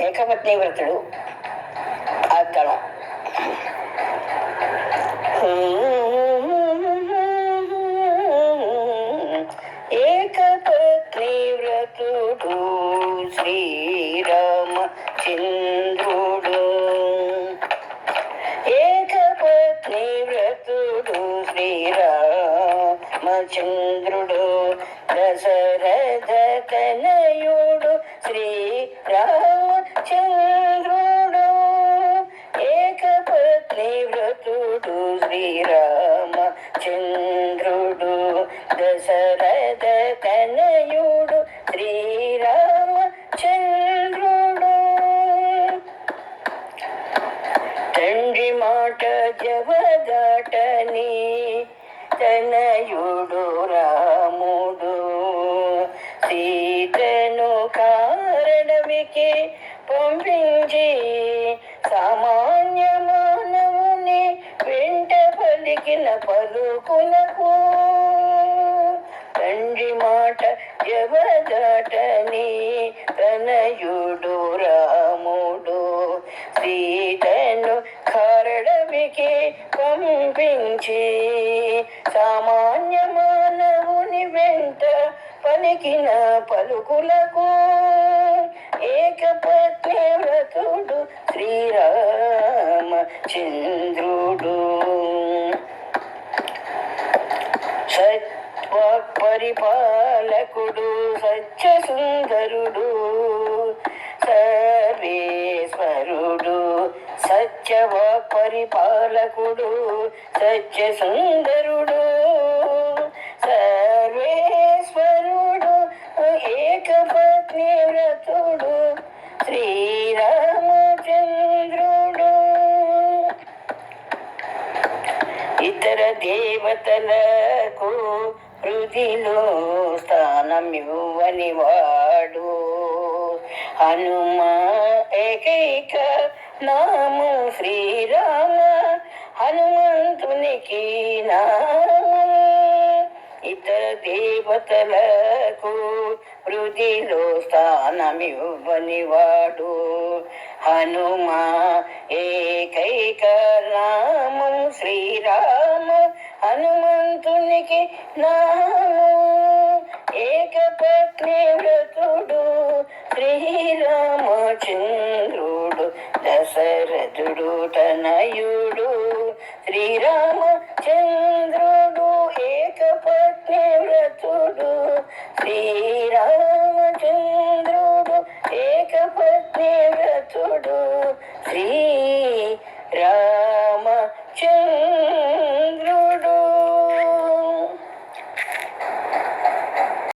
ఏకపత్ని వ్రతుడు అర్థం. ఏకపత్ని వ్రతుడు శ్రీరామ చంద్రుడు. ఏకపత్ని వ్రతుడు శ్రీరామచంద్రుడు దశరథ తనయుడు శ్రీ శ్రీరామచంద్రుడు ఏకపత్ని వ్రతుడు శ్రీరామచంద్రుడు దశరథ కనయుడు తనయుడు శ్రీరామచంద్రుడు. తండ్రి మాట జవదాటని తనయుడు రాముడు పైకి పంపించి సామాన్య మానవుని వెంట పలికిన పలుకులకు తండ్రి మాట జవదటని తనయుడు రాముడు సీతను కరడవికి పంపించి సామాన్య మానవుని వెంట పలికిన పలుకులకు ఏకపత్ని వ్రతుడు శ్రీరామ చంద్రుడు. సత్వపరిపాలకుడు సత్య సుందరుడు సర్వేశ్వరుడు సత్యవ పరిపాలకుడు సత్య దేవతలకు హృదిలో స్థానమివ్వని వాడు హనుమ ఏకైక నాము శ్రీరామ హనుమంతునికి నాము. ఇతర దేవతలకు హృదిలో స్థానమివ్వని వాడు హనుమ ఏకైక నామం శ్రీరామ హనుమంతునికి నాము ఏకపత్ని వ్రతుడు శ్రీరామచంద్రుడు దశరథుడు తనయుడు శ్రీరామచంద్రుడు ఏకపత్ని వ్రతుడు శ్రీరామచంద్రుడు ఏకపత్ని వ్రతుడు శ్రీ రామచంద్రుడు